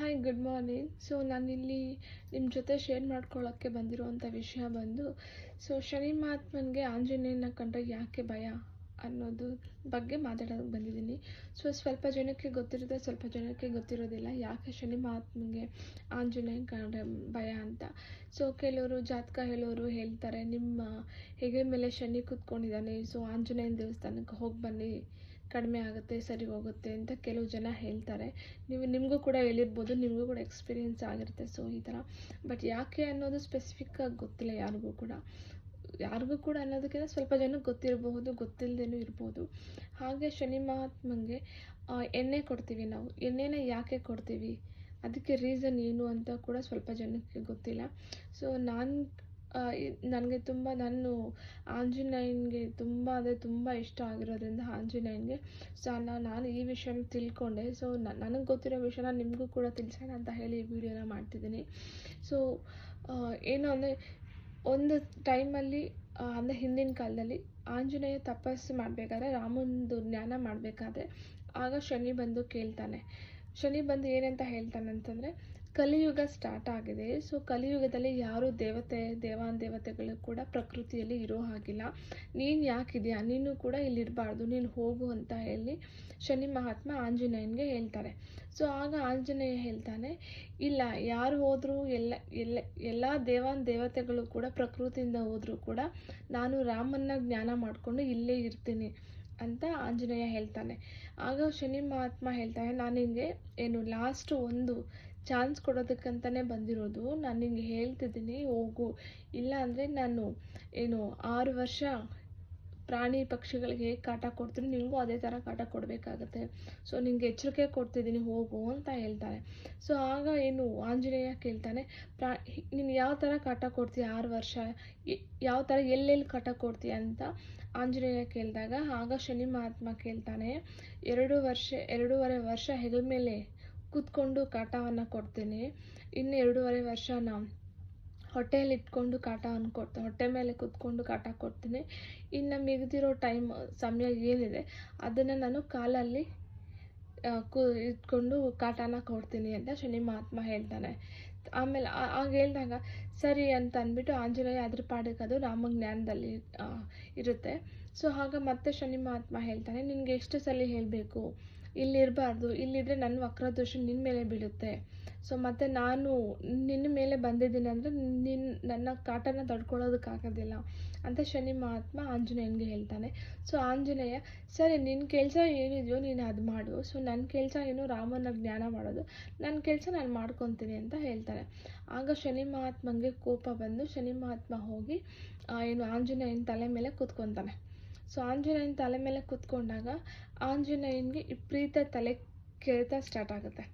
Hi good morning so ನಾನಿಲ್ಲಿ ನಿಮ್ಮ ಜೊತೆ ಶೇರ್ ಮಾಡ್ಕೊಳ್ಳೋಕ್ಕೆ ಬಂದಿರುವಂಥ ವಿಷಯ ಬಂದು ಸೊ ಶನಿ ಮಹಾತ್ಮನಿಗೆ ಆಂಜನೇಯನ ಕಂಡ್ರೆ ಯಾಕೆ ಭಯ ಅನ್ನೋದು ಬಗ್ಗೆ ಮಾತಾಡೋಕ್ಕೆ ಬಂದಿದ್ದೀನಿ. ಸೊ ಸ್ವಲ್ಪ ಜನಕ್ಕೆ ಗೊತ್ತಿರುತ್ತೆ, ಸ್ವಲ್ಪ ಜನಕ್ಕೆ ಗೊತ್ತಿರೋದಿಲ್ಲ ಯಾಕೆ ಶನಿ ಮಹಾತ್ಮನಿಗೆ ಆಂಜನೇಯನ ಕಂಡ್ರೆ ಭಯ ಅಂತ. ಸೊ ಕೆಲವರು ಜಾತಕ ಹೇಳೋರು ಹೇಳ್ತಾರೆ, ನಿಮ್ಮ ಹೆಗೆ ಮೇಲೆ ಶನಿ ಕೂತ್ಕೊಂಡಿದ್ದಾನೆ ಸೊ ಆಂಜನೇಯನ ದೇವಸ್ಥಾನಕ್ಕೆ ಹೋಗಿ ಬನ್ನಿ ಕಡಿಮೆ ಆಗುತ್ತೆ, ಸರಿ ಹೋಗುತ್ತೆ ಅಂತ ಕೆಲವು ಜನ ಹೇಳ್ತಾರೆ. ನೀವು, ನಿಮಗೂ ಕೂಡ ಹೇಳಿರ್ಬೋದು, ನಿಮಗೂ ಕೂಡ ಎಕ್ಸ್ಪೀರಿಯೆನ್ಸ್ ಆಗಿರುತ್ತೆ. ಸೊ ಈ ಥರ ಬಟ್ ಯಾಕೆ ಅನ್ನೋದು ಸ್ಪೆಸಿಫಿಕ್ಕಾಗಿ ಗೊತ್ತಿಲ್ಲ ಯಾರಿಗೂ ಕೂಡ. ಯಾರಿಗೂ ಕೂಡ ಅನ್ನೋದಕ್ಕಿಂತ ಸ್ವಲ್ಪ ಜನಕ್ಕೆ ಗೊತ್ತಿರಬಹುದು ಗೊತ್ತಿಲ್ಲದೇನೂ ಇರ್ಬೋದು. ಹಾಗೆ ಶನಿ ಮಹಾತ್ಮಂಗೆ ಎಣ್ಣೆ ಕೊಡ್ತೀವಿ ನಾವು. ಎಣ್ಣೆನ ಯಾಕೆ ಕೊಡ್ತೀವಿ? ಅದಕ್ಕೆ ರೀಸನ್ ಏನು ಅಂತ ಕೂಡ ಸ್ವಲ್ಪ ಜನಕ್ಕೆ ಗೊತ್ತಿಲ್ಲ. ಸೊ ನಾನು ನನಗೆ ತುಂಬ, ನಾನು ಆಂಜನೇಯನಿಗೆ ತುಂಬ ಅಂದರೆ ತುಂಬ ಇಷ್ಟ ಆಗಿರೋದ್ರಿಂದ ಆಂಜನೇಯನಿಗೆ. ಸೊ ನಾನು ನಾನು ಈ ವಿಷಯನ ತಿಳ್ಕೊಂಡೆ. ಸೊ ನನಗೆ ಗೊತ್ತಿರೋ ವಿಷಯನ ನಿಮಗೂ ಕೂಡ ತಿಳಿಸೋಣ ಅಂತ ಹೇಳಿ ಈ ವಿಡಿಯೋನ ಮಾಡ್ತಿದ್ದೀನಿ. ಸೊ ಏನು ಅಂದರೆ ಒಂದು ಟೈಮಲ್ಲಿ ಅಂದರೆ ಹಿಂದಿನ ಕಾಲದಲ್ಲಿ ಆಂಜನೇಯ ತಪಸ್ಸು ಮಾಡಬೇಕಾದ್ರೆ ರಾಮಂದು ಜ್ಞಾನ ಮಾಡಬೇಕಾದ್ರೆ ಆಗ ಶನಿ ಬಂದು ಕೇಳ್ತಾನೆ. ಶನಿ ಬಂದು ಏನಂತ ಹೇಳ್ತಾನೆ ಅಂತಂದರೆ ಕಲಿಯುಗ ಸ್ಟಾರ್ಟ್ ಆಗಿದೆ. ಸೊ ಕಲಿಯುಗದಲ್ಲಿ ಯಾರು ದೇವತೆ, ದೇವಾನ್ ದೇವತೆಗಳು ಕೂಡ ಪ್ರಕೃತಿಯಲ್ಲಿ ಇರೋ ಹಾಗಿಲ್ಲ. ನೀನು ಯಾಕಿದೆಯಾ? ನೀನು ಕೂಡ ಇಲ್ಲಿರಬಾರ್ದು. ನೀನು ಹೋಗು ಅಂತ ಹೇಳಿ ಶನಿ ಮಹಾತ್ಮ ಆಂಜನೇಯನಿಗೆ ಹೇಳ್ತಾರೆ. ಸೊ ಆಗ ಆಂಜನೇಯ ಹೇಳ್ತಾನೆ, ಇಲ್ಲ, ಯಾರು ಹೋದರೂ ಎಲ್ಲ ಎಲ್ಲ ಎಲ್ಲ ದೇವಾನ್ ದೇವತೆಗಳು ಕೂಡ ಪ್ರಕೃತಿಯಿಂದ ಹೋದರೂ ಕೂಡ ನಾನು ರಾಮನ್ನ ಜ್ಞಾನ ಮಾಡಿಕೊಂಡು ಇಲ್ಲೇ ಇರ್ತೀನಿ ಅಂತ ಆಂಜನೇಯ ಹೇಳ್ತಾನೆ. ಆಗ ಶನಿ ಮಹಾತ್ಮ ಹೇಳ್ತಾನೆ, ನಾನು ನಿನಗೆ ಏನು ಲಾಸ್ಟ್ ಒಂದು ಚಾನ್ಸ್ ಕೊಡೋದಕ್ಕಂತಲೇ ಬಂದಿರೋದು. ನಾನು ನಿಂಗೆ ಹೇಳ್ತಿದ್ದೀನಿ, ಹೋಗು. ಇಲ್ಲ ಅಂದರೆ ನಾನು ಏನು ಆರು ವರ್ಷ ಪ್ರಾಣಿ ಪಕ್ಷಿಗಳಿಗೆ ಹೇಗೆ ಕಾಟ ಕೊಡ್ತೀನಿ ನಿನಗೂ ಅದೇ ಥರ ಕಾಟ ಕೊಡಬೇಕಾಗತ್ತೆ. ಸೊ ನಿಮಗೆ ಎಚ್ಚರಿಕೆ ಕೊಡ್ತಿದ್ದೀನಿ, ಹೋಗು ಅಂತ ಹೇಳ್ತಾರೆ. ಸೊ ಆಗ ಏನು ಆಂಜನೇಯ ಕೇಳ್ತಾನೆ, ಪ್ರಾ, ನೀನು ಯಾವ ಥರ ಕಾಟ ಕೊಡ್ತೀಯ ಆರು ವರ್ಷ? ಯಾವ ಥರ ಎಲ್ಲೆಲ್ಲಿ ಕಾಟ ಕೊಡ್ತೀಯ ಅಂತ ಆಂಜನೇಯ ಕೇಳಿದಾಗ, ಆಗ ಶನಿ ಮಹಾತ್ಮ ಕೇಳ್ತಾನೆ, ಎರಡು ವರ್ಷ, ಎರಡೂವರೆ ವರ್ಷ ಹೆಗಲ ಮೇಲೆ ಕೂತ್ಕೊಂಡು ಕಾಟವನ್ನು ಕೊಡ್ತೀನಿ. ಇನ್ನು ಎರಡೂವರೆ ವರ್ಷ ನಾನು ಹೊಟ್ಟೆಯಲ್ಲಿ ಇಟ್ಕೊಂಡು ಕಾಟವನ್ನು ಕೊಡ್ತೀನಿ ಹೊಟ್ಟೆ ಮೇಲೆ ಕೂತ್ಕೊಂಡು ಕಾಟ ಕೊಡ್ತೀನಿ. ಇನ್ನು ಮಿಗ್ದಿರೋ ಟೈಮ್, ಸಮಯ ಏನಿದೆ, ಅದನ್ನು ನಾನು ಕಾಲಲ್ಲಿ ಕೂ, ಇಟ್ಕೊಂಡು ಕಾಟನ ಕೊಡ್ತೀನಿ ಅಂತ ಶನಿ ಮಹಾತ್ಮ ಹೇಳ್ತಾನೆ. ಆಮೇಲೆ ಆಗ ಹೇಳಿದಾಗ, ಸರಿ ಅಂತ ಅಂದ್ಬಿಟ್ಟು ಆಂಜನೇಯ ಅದ್ರ ಪಾಡಕ್ಕೆ ಅದು ರಾಮ ಜ್ಞಾನದಲ್ಲಿ ಇರುತ್ತೆ. ಸೊ, ಆಗ ಮತ್ತೆ ಶನಿ ಮಹಾತ್ಮ ಹೇಳ್ತಾನೆ, ನಿನಗೆ ಎಷ್ಟು ಸಲ ಹೇಳಬೇಕು? ಇಲ್ಲಿರಬಾರ್ದು, ಇಲ್ಲಿದ್ರೆ ನನ್ನ ವಕ್ರದೋಷ ನಿನ್ನ ಮೇಲೆ ಬೀಳುತ್ತೆ. ಸೊ ಮತ್ತು ನಾನು ನಿನ್ನ ಮೇಲೆ ಬಂದಿದ್ದೀನಿ ಅಂದರೆ ನಿನ್ನ ನನ್ನ ಕಾಟನ ತಡ್ಕೊಳ್ಳೋದಕ್ಕಾಗೋದಿಲ್ಲ ಅಂತ ಶನಿ ಮಹಾತ್ಮ ಆಂಜನೇಯನಿಗೆ ಹೇಳ್ತಾನೆ. ಸೊ ಆಂಜನೇಯ, ಸರಿ ನಿನ್ನ ಕೆಲಸ ಏನಿದೆಯೋ ನೀನು ಅದು ಮಾಡು. ಸೊ ನನ್ನ ಕೆಲಸ ಏನು ರಾಮನ ಜ್ಞಾನ ಮಾಡೋದು ನನ್ನ ಕೆಲಸ ನಾನು ಮಾಡ್ಕೊತೀನಿ ಅಂತ ಹೇಳ್ತಾನೆ. ಆಗ ಶನಿ ಮಹಾತ್ಮಂಗೆ ಕೋಪ ಬಂದು ಶನಿ ಮಹಾತ್ಮ ಹೋಗಿ ಏನು ಆಂಜನೇಯನ ತಲೆ ಮೇಲೆ ಕೂತ್ಕೊತಾನೆ. ಸೊ ಆಂಜನೇಯನ ತಲೆ ಮೇಲೆ ಕೂತ್ಕೊಂಡಾಗ ಆಂಜನೇಯನಿಗೆ ವಿಪರೀತ ತಲೆ ಕೆರೆತ ಸ್ಟಾರ್ಟ್ ಆಗುತ್ತೆ.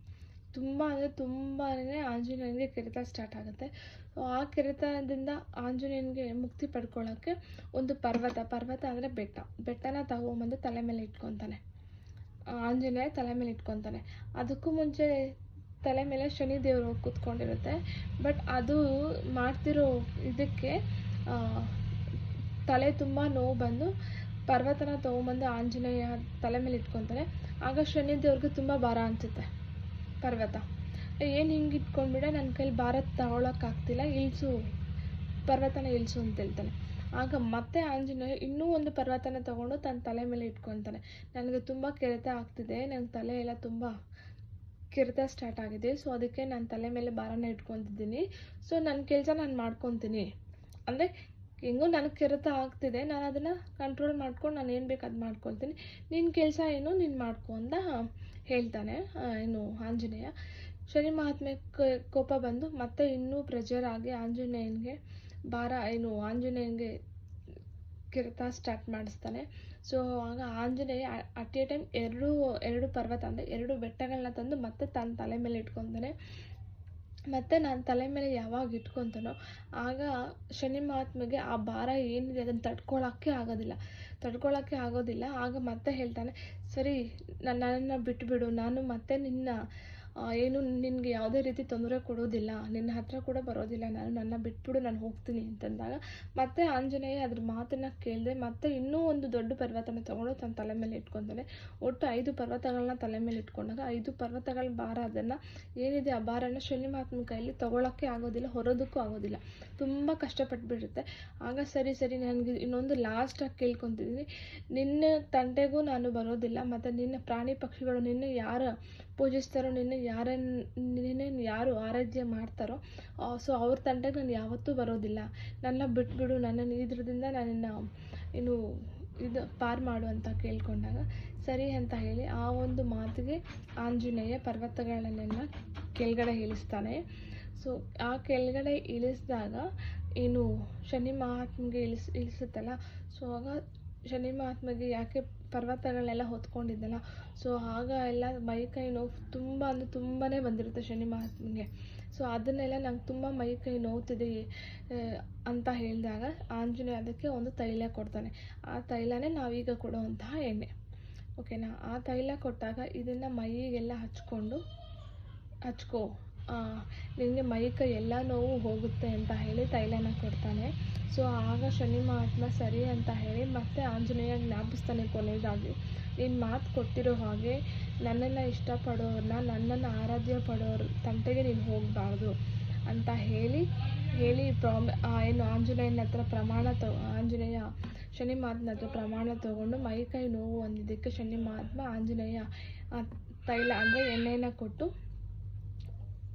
ತುಂಬ ಅಂದರೆ ತುಂಬಾ ಆಂಜನೇಯನಿಗೆ ಕೆರೆತ ಸ್ಟಾರ್ಟ್ ಆಗುತ್ತೆ. ಸೊ ಆ ಕೆರೆತದಿಂದ ಆಂಜನೇಯನಿಗೆ ಮುಕ್ತಿ ಪಡ್ಕೊಳ್ಳೋಕ್ಕೆ ಒಂದು ಪರ್ವತ ಪರ್ವತ ಅಂದರೆ ಬೆಟ್ಟ. ಬೆಟ್ಟನ ತಗೊಂಬಂದು ತಲೆ ಮೇಲೆ ಇಟ್ಕೊತಾನೆ. ಆಂಜನೇಯ ತಲೆ ಮೇಲೆ ಇಟ್ಕೊತಾನೆ. ಅದಕ್ಕೂ ಮುಂಚೆ ತಲೆ ಮೇಲೆ ಶನಿ ದೇವರು ಕೂತ್ಕೊಂಡಿರುತ್ತೆ. ಬಟ್ ಅದು ಮಾಡ್ತಿರೋ ಇದಕ್ಕೆ ತಲೆ ತುಂಬ ನೋವು ಬಂದು ಪರ್ವತನ ತೊಗೊಂಬಂದು ಆಂಜನೇಯ ತಲೆ ಮೇಲೆ ಇಟ್ಕೊತಾನೆ ಆಗ ಶನಿ ದೇವ್ರಿಗೆ ತುಂಬ ಭಾರ ಅನಿಸುತ್ತೆ ಪರ್ವತ. ಏನು ಹಿಂಗೆ ಇಟ್ಕೊಂಡ್ಬಿಡ ನನ್ನ ಕೈಲಿ ಭಾರ ತಗೊಳಕ್ಕಾಗ್ತಿಲ್ಲ ಇಳಿಸು, ಪರ್ವತನ ಇಳಿಸು ಅಂತ ಹೇಳ್ತಾನೆ. ಆಗ ಮತ್ತೆ ಆಂಜನೇಯ ಇನ್ನೂ ಒಂದು ಪರ್ವತನ ತಗೊಂಡು ತನ್ನ ತಲೆ ಮೇಲೆ ಇಟ್ಕೊತಾನೆ. ನನಗೆ ತುಂಬ ಕೆರೆತ ಆಗ್ತಿದೆ ನನ್ನ ತಲೆ ಎಲ್ಲ ತುಂಬ ಕೆರೆತ ಸ್ಟಾರ್ಟ್ ಆಗಿದೆ ಸೊ ಅದಕ್ಕೆ ನಾನು ತಲೆ ಮೇಲೆ ಭಾರನ ಇಟ್ಕೊತಿದ್ದೀನಿ. ಸೊ ನನ್ನ ಕೆಲಸ ನಾನು ಮಾಡ್ಕೊತೀನಿ. ಅಂದರೆ ಹೆಂಗೋ ನನಗೆ ಕೆರೆತ ಆಗ್ತಿದೆ, ನಾನು ಅದನ್ನು ಕಂಟ್ರೋಲ್ ಮಾಡ್ಕೊಂಡು ನಾನು ಏನು ಬೇಕು ಅದು ಮಾಡ್ಕೊಳ್ತೀನಿ. ನಿನ್ನ ಕೆಲಸ ಏನು, ನೀನು ಮಾಡ್ಕೊ ಅಂತ ಹೇಳ್ತಾನೆ ಏನು ಆಂಜನೇಯ. ಶನಿ ಮಹಾತ್ಮೆ ಕೋಪ ಬಂದು ಮತ್ತೆ ಇನ್ನೂ ಪ್ರೆಜರ್ ಆಗಿ ಆಂಜನೇಯನಿಗೆ ಭಾರ ಏನು ಆಂಜನೇಯನಿಗೆ ಕೆರೆತ ಸ್ಟಾರ್ಟ್ ಮಾಡಿಸ್ತಾನೆ. ಸೊ ಆಗ ಆಂಜನೇಯ ಅಟ್ ಎ ಟೈಮ್ ಎರಡು ಎರಡು ಪರ್ವತ ಅಂದರೆ ಎರಡು ಬೆಟ್ಟಗಳನ್ನ ತಂದು ಮತ್ತೆ ತನ್ನ ತಲೆ ಮೇಲೆ ಇಟ್ಕೊತಾನೆ. ಮತ್ತೆ ನಾನು ತಲೆ ಮೇಲೆ ಯಾವಾಗ ಇಟ್ಕೊತಾನೋ, ಆಗ ಶನಿ ಮಹಾತ್ಮೆಗೆ ಆ ಭಾರ ಏನಿದೆ ಅದನ್ನು ತಡ್ಕೊಳ್ಳೋಕ್ಕೆ ಆಗೋದಿಲ್ಲ. ತಡ್ಕೊಳ್ಳೋಕ್ಕೆ ಆಗೋದಿಲ್ಲ. ಆಗ ಮತ್ತೆ ಹೇಳ್ತಾನೆ, ಸರಿ ನನ್ನನ್ನು ಬಿಟ್ಟುಬಿಡು ನಾನು ಮತ್ತೆ ನಿನ್ನ ಏನು ನಿನಗೆ ಯಾವುದೇ ರೀತಿ ತೊಂದರೆ ಕೊಡೋದಿಲ್ಲ, ನಿನ್ನ ಹತ್ರ ಕೂಡ ಬರೋದಿಲ್ಲ, ನಾನು ನನ್ನ ಬಿಟ್ಬಿಡು, ನಾನು ಹೋಗ್ತೀನಿ ಅಂತಂದಾಗ ಮತ್ತೆ ಆಂಜನೇಯ ಅದ್ರ ಮಾತನ್ನು ಕೇಳಿದೆ ಮತ್ತೆ ಇನ್ನೂ ಒಂದು ದೊಡ್ಡ ಪರ್ವತನ ತೊಗೊಂಡು ತನ್ನ ತಲೆ ಮೇಲೆ ಇಟ್ಕೊತಾನೆ. ಒಟ್ಟು ಐದು ಪರ್ವತಗಳನ್ನ ತಲೆ ಮೇಲೆ ಇಟ್ಕೊಂಡಾಗ ಐದು ಪರ್ವತಗಳ ಭಾರ ಅದನ್ನು ಏನಿದೆ ಆ ಭಾರನ ಶನಿ ಕೈಯಲ್ಲಿ ತೊಗೊಳಕ್ಕೆ ಆಗೋದಿಲ್ಲ, ಹೊರೋದಕ್ಕೂ ಆಗೋದಿಲ್ಲ. ತುಂಬ ಕಷ್ಟಪಟ್ಬಿಡುತ್ತೆ. ಆಗ ಸರಿ ಸರಿ, ನನಗೆ ಇನ್ನೊಂದು ಲಾಸ್ಟಾಗಿ ಕೇಳ್ಕೊತಿದ್ದೀನಿ ನಿನ್ನ ತಂಟೆಗೂ ನಾನು ಬರೋದಿಲ್ಲ, ಮತ್ತು ನಿನ್ನ ಪ್ರಾಣಿ ಪಕ್ಷಿಗಳು, ನಿನ್ನ ಯಾರು ಪೂಜಿಸ್ತಾರೋ ನಿನ್ನ ಯಾರನ್ನು ನಿನ್ನ ಯಾರು ಆರಾಧ್ಯ ಮಾಡ್ತಾರೋ ಸೊ ಅವ್ರ ತಂಟೆಗೆ ನಾನು ಯಾವತ್ತೂ ಬರೋದಿಲ್ಲ. ನನ್ನ ಬಿಟ್ಬಿಡು, ನನ್ನ ಇದ್ರದಿಂದ ನನ್ನನ್ನು ಇನ್ನು ಇದು ಪಾರು ಮಾಡು ಅಂತ ಕೇಳಿಕೊಂಡಾಗ, ಸರಿ ಅಂತ ಹೇಳಿ ಆ ಒಂದು ಮಾತಿಗೆ ಆಂಜನೇಯ ಪರ್ವತಗಳನ್ನೆಲ್ಲ ಕೆಳಗಡೆ ಇಳಿಸ್ತಾನೆ. ಸೊ ಆ ಕೆಳಗಡೆ ಇಳಿಸಿದಾಗ ಏನು ಶನಿ ಮಹಾತ್ಮಗೆ ಇಳಿಸ್, ಇಳಿಸುತ್ತಲ್ಲ ಸೊ ಆಗ ಶನಿ ಮಹಾತ್ಮಗೆ ಯಾಕೆ ಪರ್ವತಗಳನ್ನೆಲ್ಲ ಹೊತ್ಕೊಂಡಿದ್ದಲ್ಲ? ಸೊ ಆಗ ಎಲ್ಲ ಮೈ ಕೈ ನೋವು ತುಂಬ ಅಂದರೆ ತುಂಬಾ ಬಂದಿರುತ್ತೆ ಶನಿ ಮಹಾತ್ಮಗೆ. ಸೊ ಅದನ್ನೆಲ್ಲ ನಂಗೆ ತುಂಬ ಮೈ ಕೈ ನೋವ್ತಿದೆ ಅಂತ ಹೇಳಿದಾಗ ಆಂಜನೇಯ ಅದಕ್ಕೆ ಒಂದು ತೈಲ ಕೊಡ್ತಾನೆ. ಆ ತೈಲನೇ ನಾವೀಗ ಕೊಡುವಂತಹ ಎಣ್ಣೆ. ಓಕೆನಾ ಆ ತೈಲ ಕೊಟ್ಟಾಗ ಇದನ್ನು ಮೈಗೆಲ್ಲ ಹಚ್ಕೊಂಡು, ಹಚ್ಕೋ. ನಿನಗೆ ಮೈ ಕೈ ಎಲ್ಲ ನೋವು ಹೋಗುತ್ತೆ ಅಂತ ಹೇಳಿ ತೈಲನ ಕೊಡ್ತಾನೆ. ಸೊ, ಆಗ ಶನಿ ಮಹಾತ್ಮ ಸರಿ ಅಂತ ಹೇಳಿ ಮತ್ತೆ ಆಂಜನೇಯ ಜ್ಞಾಪಿಸ್ತಾನೆ ಕೊನೆಯದಾಗಿ. ನೀನು ಮಾತು ಕೊಟ್ಟಿರೋ ಹಾಗೆ ನನ್ನನ್ನು ಇಷ್ಟಪಡೋರನ್ನ ನನ್ನನ್ನು ಆರಾಧ್ಯ ಪಡೋರ ತಂಟೆಗೆ ನೀನು ಹೋಗಬಾರ್ದು ಅಂತ ಹೇಳಿ ಹೇಳಿ ಪ್ರಾಮ್ ಏನು ಆಂಜನೇಯನ ಹತ್ರ ಪ್ರಮಾಣ ತೊ, ಆಂಜನೇಯ, ಶನಿ ಮಹಾತ್ಮನ ಹತ್ರ ಪ್ರಮಾಣ ತಗೊಂಡು ಮೈ ಕೈ ನೋವು ಅಂದಿದ್ದಕ್ಕೆ ಶನಿ ಮಹಾತ್ಮ ಆಂಜನೇಯ ತೈಲ ಅಂದರೆ ಎಣ್ಣೆನ ಕೊಟ್ಟು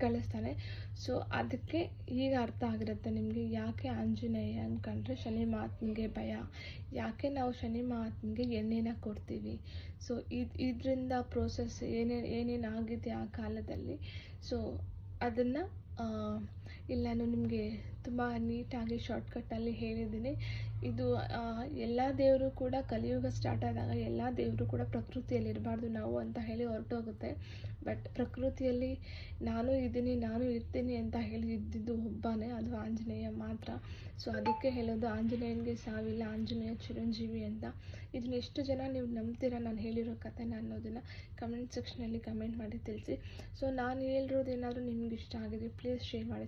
ಕಳಿಸ್ತಾನೆ ಸೊ ಅದಕ್ಕೆ ಈಗ ಅರ್ಥ ಆಗಿರುತ್ತೆ ನಿಮಗೆ ಯಾಕೆ ಆಂಜನೇಯ ಅಂದ್ಕೊಂಡ್ರೆ ಶನಿ ಮಹಾತ್ಮನಿಗೆ ಭಯ. ಯಾಕೆ ನಾವು ಶನಿ ಮಹಾತ್ಮನಿಗೆ ಎಣ್ಣೆನ ಕೊಡ್ತೀವಿ? ಸೊ ಇದು, ಇದರಿಂದ ಪ್ರೋಸೆಸ್ ಏನೇನು ಏನೇನು ಆಗಿದೆ ಆ ಕಾಲದಲ್ಲಿ? ಸೊ ಅದನ್ನು ಇಲ್ಲಿ, ನಾನು ನಿಮಗೆ ತುಂಬ ನೀಟಾಗಿ ಶಾರ್ಟ್ಕಟ್ಟಲ್ಲಿ ಹೇಳಿದ್ದೀನಿ. ಇದು ಎಲ್ಲ ದೇವರು ಕೂಡ ಕಲಿಯುಗ ಸ್ಟಾರ್ಟ್ ಆದಾಗ ಎಲ್ಲ ದೇವರು ಕೂಡ ಪ್ರಕೃತಿಯಲ್ಲಿ ಇರಬಾರ್ದು ನಾವು ಅಂತ ಹೇಳಿ ಹೊರಟೋಗುತ್ತೆ. ಬಟ್ ಪ್ರಕೃತಿಯಲ್ಲಿ ನಾನು ಇದ್ದೀನಿ, ನಾನು ಇರ್ತೀನಿ ಅಂತ ಹೇಳಿ ಇದ್ದಿದ್ದು ಒಬ್ಬನೇ, ಅದು ಆಂಜನೇಯ ಮಾತ್ರ. ಸೊ ಅದಕ್ಕೆ ಹೇಳೋದು ಆಂಜನೇಯನಿಗೆ ಸಾವಿಲ್ಲ, ಆಂಜನೇಯ ಚಿರಂಜೀವಿ ಅಂತ. ಇದನ್ನ ಎಷ್ಟು ಜನ ನೀವು ನಂಬ್ತೀರಾ ನಾನು ಹೇಳಿರೋ ಕಥೆನ ಅನ್ನೋದನ್ನು ಕಮೆಂಟ್ ಸೆಕ್ಷನಲ್ಲಿ ಕಮೆಂಟ್ ಮಾಡಿ ತಿಳಿಸಿ. ಸೊ ನಾನು ಹೇಳಿರೋದು ಏನಾದರೂ ನಿಮ್ಗೆ ಇಷ್ಟ ಆಗಿದೆ ಪ್ಲೀಸ್ ಶೇರ್ ಮಾಡಿ.